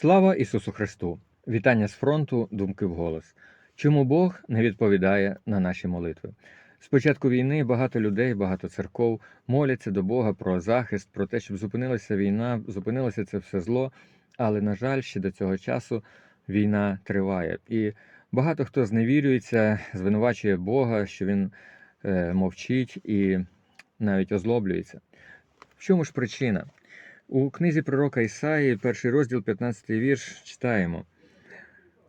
Слава Ісусу Христу! Вітання з фронту, думки вголос. Чому Бог не відповідає на наші молитви? З початку війни багато людей, багато церков моляться до Бога про захист, про те, щоб зупинилася війна, зупинилося це все зло. Але, на жаль, ще до цього часу війна триває. І багато хто зневірюється, звинувачує Бога, що він е, мовчить і навіть озлоблюється. В чому ж причина? У книзі пророка Ісаї, перший розділ, 15 вірш, читаємо: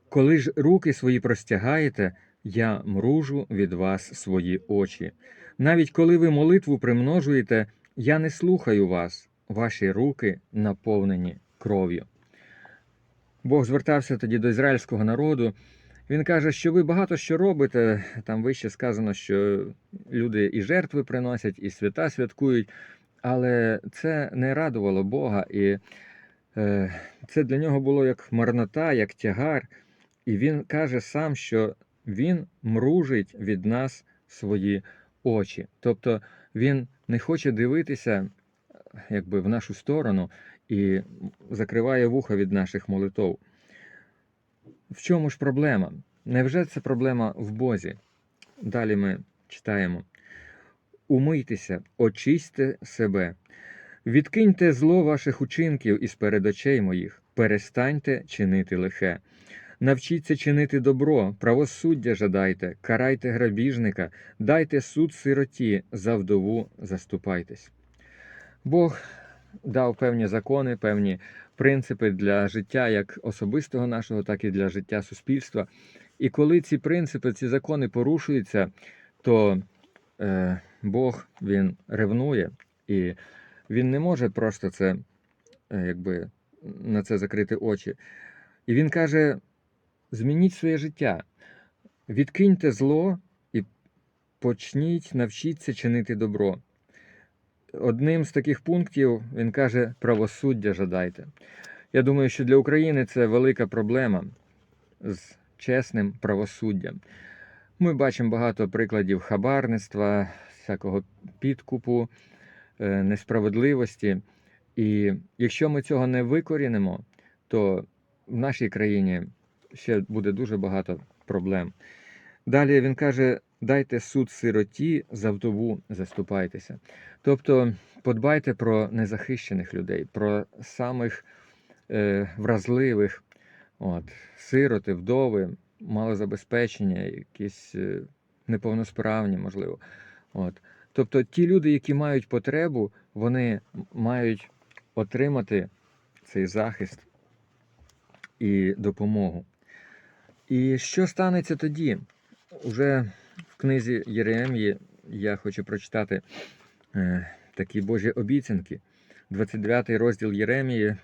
Коли ж руки свої простягаєте, я мружу від вас свої очі. Навіть коли ви молитву примножуєте, я не слухаю вас, ваші руки наповнені кров'ю. Бог звертався тоді до ізраїльського народу. Він каже, що ви багато що робите. Там вище сказано, що люди і жертви приносять, і свята святкують. Але це не радувало Бога, і е, це для нього було як марнота, як тягар. І він каже сам, що він мружить від нас свої очі. Тобто він не хоче дивитися якби, в нашу сторону і закриває вуха від наших молитов. В чому ж проблема? Невже це проблема в Бозі? Далі ми читаємо. Умийтеся, очисьте себе, відкиньте зло ваших учинків із перед очей моїх, перестаньте чинити лихе. Навчіться чинити добро, правосуддя жадайте, карайте грабіжника, дайте суд сироті, за вдову заступайтесь. Бог дав певні закони, певні принципи для життя як особистого нашого, так і для життя суспільства. І коли ці принципи, ці закони порушуються, то е, Бог він ревнує, і він не може просто це, е, якби, на це закрити очі. І він каже: змініть своє життя, відкиньте зло і почніть навчіться чинити добро. Одним з таких пунктів він каже: правосуддя жадайте. Я думаю, що для України це велика проблема з чесним правосуддям. Ми бачимо багато прикладів хабарництва, всякого підкупу, е, несправедливості. І якщо ми цього не викорінимо, то в нашій країні ще буде дуже багато проблем. Далі він каже: дайте суд сироті, за вдову заступайтеся. Тобто подбайте про незахищених людей, про самих е, вразливих, от, сироти, вдови, малозабезпечення, якісь е, неповносправні, можливо. От. Тобто ті люди, які мають потребу, вони мають отримати цей захист і допомогу. І що станеться тоді? Уже в книзі Єремії я хочу прочитати е, такі Божі обіцянки. 29 розділ Єремії,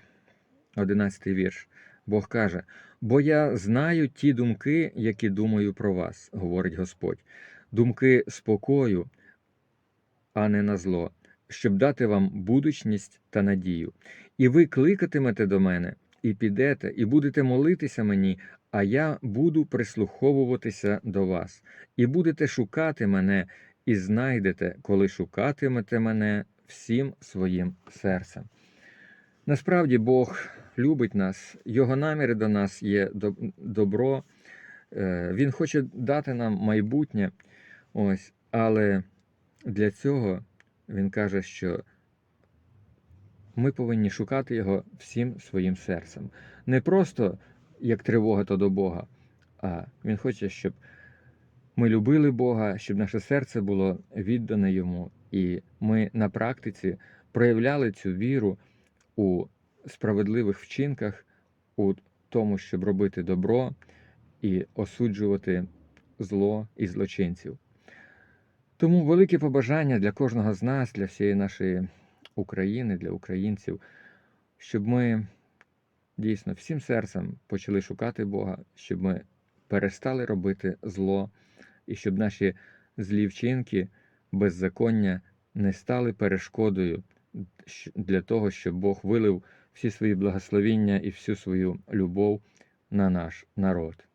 11 вірш. Бог каже: Бо я знаю ті думки, які думаю про вас, говорить Господь, думки спокою, а не на зло, щоб дати вам будучність та надію. І ви кликатимете до мене, і підете, і будете молитися мені, а я буду прислуховуватися до вас, і будете шукати мене, і знайдете, коли шукатимете мене всім своїм серцем. Насправді Бог любить нас, Його наміри до нас є добро, е, Він хоче дати нам майбутнє. Ось, Але для цього Він каже, що ми повинні шукати Його всім своїм серцем. Не просто як тривога то до Бога, а Він хоче, щоб ми любили Бога, щоб наше серце було віддане Йому, і ми на практиці проявляли цю віру у справедливих вчинках, у тому, щоб робити добро і осуджувати зло і злочинців. Тому велике побажання для кожного з нас, для всієї нашої України, для українців, щоб ми дійсно всім серцем почали шукати Бога, щоб ми перестали робити зло, і щоб наші злі вчинки, беззаконня не стали перешкодою для того, щоб Бог вилив всі свої благословіння і всю свою любов на наш народ.